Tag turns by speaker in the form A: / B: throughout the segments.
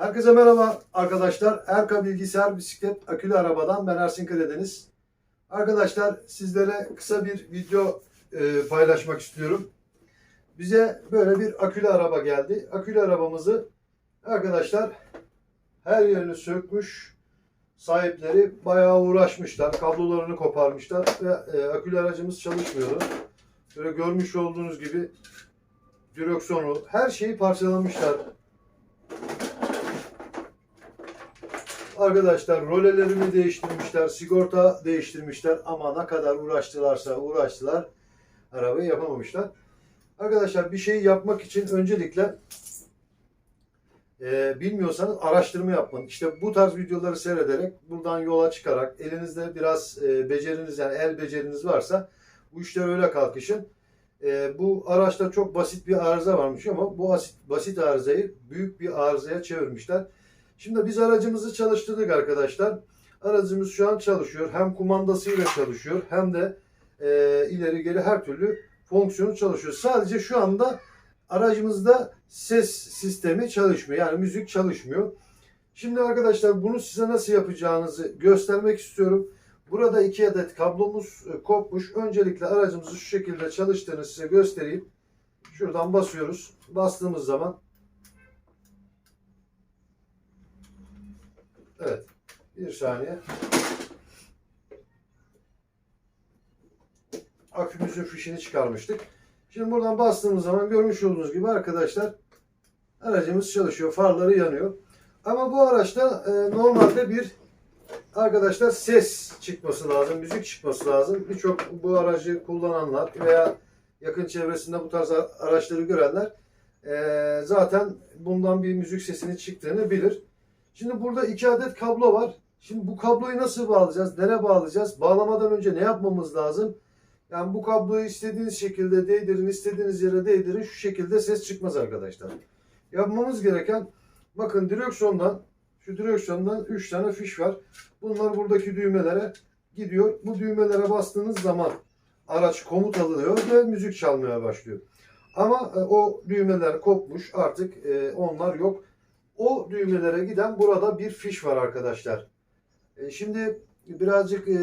A: Herkese merhaba arkadaşlar. Erka Bilgisayar Bisiklet Akülü Arabadan ben Ersin Karadeniz. Arkadaşlar sizlere kısa bir video e, paylaşmak istiyorum. Bize böyle bir akülü araba geldi. Akülü arabamızı arkadaşlar her yerini sökmüş. Sahipleri bayağı uğraşmışlar. Kablolarını koparmışlar ve e, akülü aracımız çalışmıyordu. Böyle görmüş olduğunuz gibi direksiyonu her şeyi parçalamışlar. Arkadaşlar rolelerini değiştirmişler, sigorta değiştirmişler ama ne kadar uğraştılarsa uğraştılar arabayı yapamamışlar. Arkadaşlar bir şeyi yapmak için öncelikle e, bilmiyorsanız araştırma yapın. İşte bu tarz videoları seyrederek buradan yola çıkarak elinizde biraz e, beceriniz yani el beceriniz varsa bu işler öyle kalkışın. E, bu araçta çok basit bir arıza varmış ama bu basit, basit arızayı büyük bir arızaya çevirmişler. Şimdi biz aracımızı çalıştırdık arkadaşlar. Aracımız şu an çalışıyor. Hem kumandasıyla çalışıyor hem de e, ileri geri her türlü fonksiyonu çalışıyor. Sadece şu anda aracımızda ses sistemi çalışmıyor. Yani müzik çalışmıyor. Şimdi arkadaşlar bunu size nasıl yapacağınızı göstermek istiyorum. Burada iki adet kablomuz e, kopmuş. Öncelikle aracımızı şu şekilde çalıştığını size göstereyim. Şuradan basıyoruz. Bastığımız zaman Evet. Bir saniye. Akümüzün fişini çıkarmıştık. Şimdi buradan bastığımız zaman görmüş olduğunuz gibi arkadaşlar aracımız çalışıyor. Farları yanıyor. Ama bu araçta e, normalde bir arkadaşlar ses çıkması lazım. Müzik çıkması lazım. Birçok bu aracı kullananlar veya yakın çevresinde bu tarz araçları görenler e, zaten bundan bir müzik sesinin çıktığını bilir. Şimdi burada iki adet kablo var. Şimdi bu kabloyu nasıl bağlayacağız? Nereye bağlayacağız? Bağlamadan önce ne yapmamız lazım? Yani bu kabloyu istediğiniz şekilde değdirin, istediğiniz yere değdirin. Şu şekilde ses çıkmaz arkadaşlar. Yapmamız gereken bakın direksiyondan şu direksiyondan 3 tane fiş var. Bunlar buradaki düğmelere gidiyor. Bu düğmelere bastığınız zaman araç komut alıyor ve müzik çalmaya başlıyor. Ama e, o düğmeler kopmuş. Artık e, onlar yok. O düğmelere giden burada bir fiş var arkadaşlar. E, şimdi birazcık e,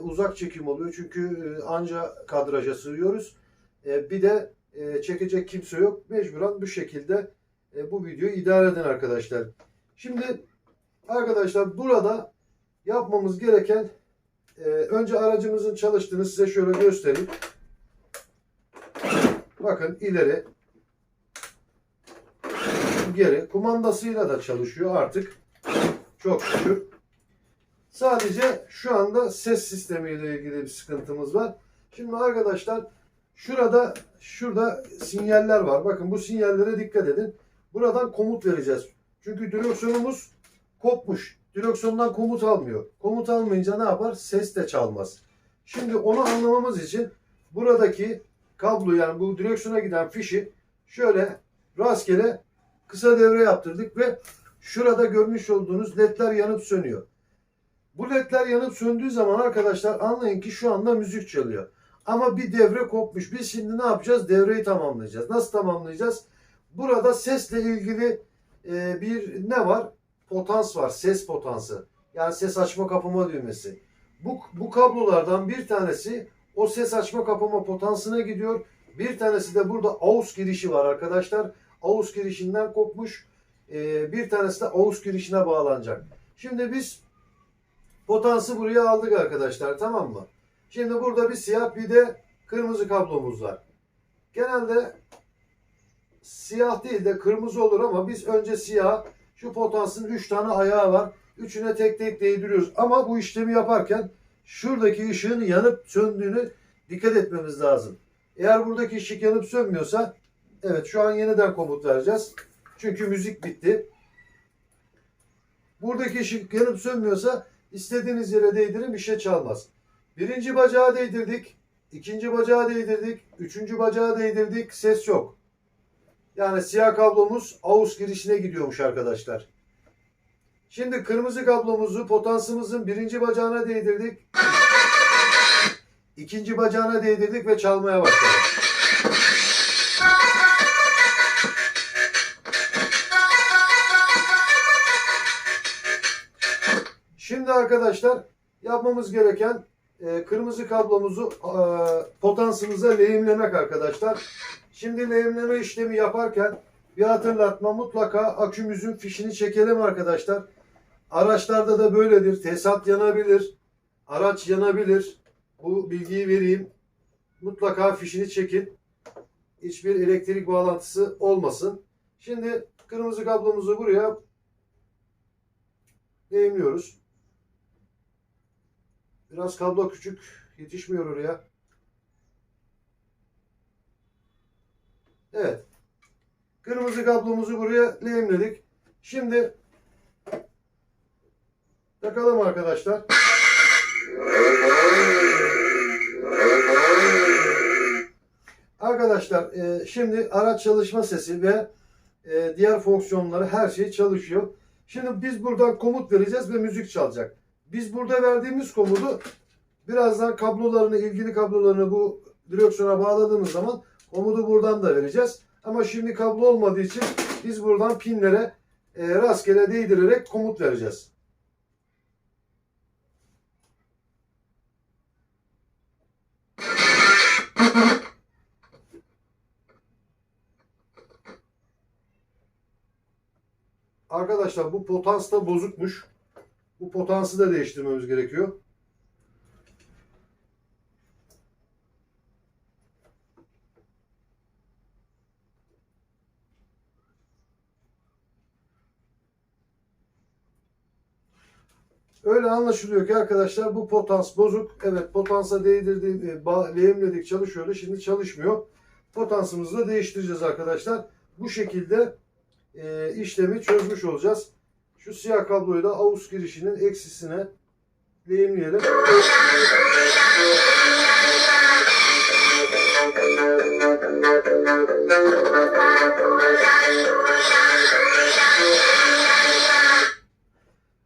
A: uzak çekim oluyor çünkü e, anca kadraja sığıyoruz. E, bir de çekecek kimse yok. Mecburen bu şekilde bu videoyu idare edin arkadaşlar. Şimdi arkadaşlar burada yapmamız gereken önce aracımızın çalıştığını size şöyle göstereyim. Bakın ileri geri kumandasıyla da çalışıyor artık. Çok şükür. Sadece şu anda ses sistemiyle ilgili bir sıkıntımız var. Şimdi arkadaşlar şurada şurada sinyaller var. Bakın bu sinyallere dikkat edin. Buradan komut vereceğiz. Çünkü direksiyonumuz kopmuş. Direksiyondan komut almıyor. Komut almayınca ne yapar? Ses de çalmaz. Şimdi onu anlamamız için buradaki kablo yani bu direksiyona giden fişi şöyle rastgele kısa devre yaptırdık ve şurada görmüş olduğunuz ledler yanıp sönüyor. Bu ledler yanıp söndüğü zaman arkadaşlar anlayın ki şu anda müzik çalıyor. Ama bir devre kopmuş. Biz şimdi ne yapacağız? Devreyi tamamlayacağız. Nasıl tamamlayacağız? Burada sesle ilgili e, bir ne var? Potans var. Ses potansı. Yani ses açma kapama düğmesi. Bu, bu kablolardan bir tanesi o ses açma kapama potansına gidiyor. Bir tanesi de burada AUX girişi var arkadaşlar. AUX girişinden kopmuş. Ee, bir tanesi de AUX girişine bağlanacak. Şimdi biz potansı buraya aldık arkadaşlar tamam mı? Şimdi burada bir siyah bir de kırmızı kablomuz var. Genelde siyah değil de kırmızı olur ama biz önce siyah şu potansın 3 tane ayağı var. Üçüne tek tek değdiriyoruz. Ama bu işlemi yaparken şuradaki ışığın yanıp söndüğünü dikkat etmemiz lazım. Eğer buradaki ışık yanıp sönmüyorsa Evet şu an yeniden komut vereceğiz. Çünkü müzik bitti. Buradaki ışık yanıp sönmüyorsa istediğiniz yere değdirin bir şey çalmaz. Birinci bacağı değdirdik. ikinci bacağı değdirdik. Üçüncü bacağı değdirdik. Ses yok. Yani siyah kablomuz AUX girişine gidiyormuş arkadaşlar. Şimdi kırmızı kablomuzu potansımızın birinci bacağına değdirdik. İkinci bacağına değdirdik ve çalmaya başladık. Şimdi arkadaşlar yapmamız gereken e, kırmızı kablomuzu e, potansımıza lehimlemek arkadaşlar. Şimdi lehimleme işlemi yaparken bir hatırlatma mutlaka akümüzün fişini çekelim arkadaşlar. Araçlarda da böyledir. Tesisat yanabilir. Araç yanabilir. Bu bilgiyi vereyim. Mutlaka fişini çekin. Hiçbir elektrik bağlantısı olmasın. Şimdi kırmızı kablomuzu buraya lehimliyoruz. Biraz kablo küçük. Yetişmiyor oraya. Evet. Kırmızı kablomuzu buraya lehimledik. Şimdi takalım arkadaşlar. Arkadaşlar e, şimdi araç çalışma sesi ve e, diğer fonksiyonları her şey çalışıyor. Şimdi biz buradan komut vereceğiz ve müzik çalacak. Biz burada verdiğimiz komutu birazdan kablolarını, ilgili kablolarını bu direksiyona bağladığımız zaman komutu buradan da vereceğiz. Ama şimdi kablo olmadığı için biz buradan pinlere e, rastgele değdirerek komut vereceğiz. Arkadaşlar bu potans da bozukmuş. Bu potansı da değiştirmemiz gerekiyor. Öyle anlaşılıyor ki arkadaşlar bu potans bozuk. Evet potansa değdirdiğim, e, lehimledik çalışıyordu. Şimdi çalışmıyor. Potansımızı da değiştireceğiz arkadaşlar. Bu şekilde e, işlemi çözmüş olacağız. Şu siyah kabloyu da AUX girişinin eksisine lehimleyelim.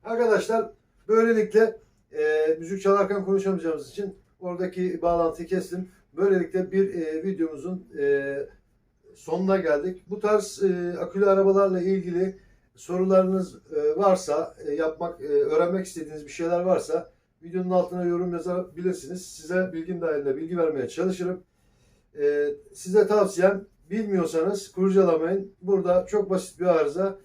A: Arkadaşlar böylelikle e, müzik çalarken konuşamayacağımız için oradaki bağlantıyı kestim. Böylelikle bir e, videomuzun e, sonuna geldik. Bu tarz e, akülü arabalarla ilgili sorularınız e, varsa, e, yapmak, e, öğrenmek istediğiniz bir şeyler varsa videonun altına yorum yazabilirsiniz. Size bilgim dahilinde bilgi vermeye çalışırım. Size tavsiyem bilmiyorsanız kurcalamayın. Burada çok basit bir arıza,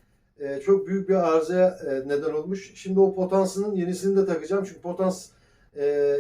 A: çok büyük bir arızaya neden olmuş. Şimdi o potansının yenisini de takacağım. Çünkü potans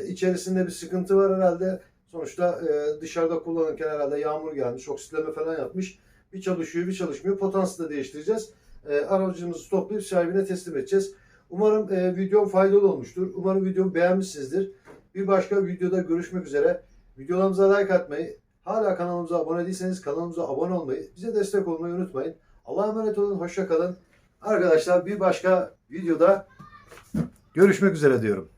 A: içerisinde bir sıkıntı var herhalde. Sonuçta dışarıda kullanırken herhalde yağmur gelmiş, oksitleme falan yapmış. Bir çalışıyor, bir çalışmıyor. Potansı da değiştireceğiz. E, aracımızı toplayıp sahibine teslim edeceğiz. Umarım e, videom faydalı olmuştur. Umarım videomu beğenmişsinizdir. Bir başka videoda görüşmek üzere. Videolarımıza like atmayı, hala kanalımıza abone değilseniz kanalımıza abone olmayı, bize destek olmayı unutmayın. Allah'a emanet olun, hoşça kalın. Arkadaşlar bir başka videoda görüşmek üzere diyorum.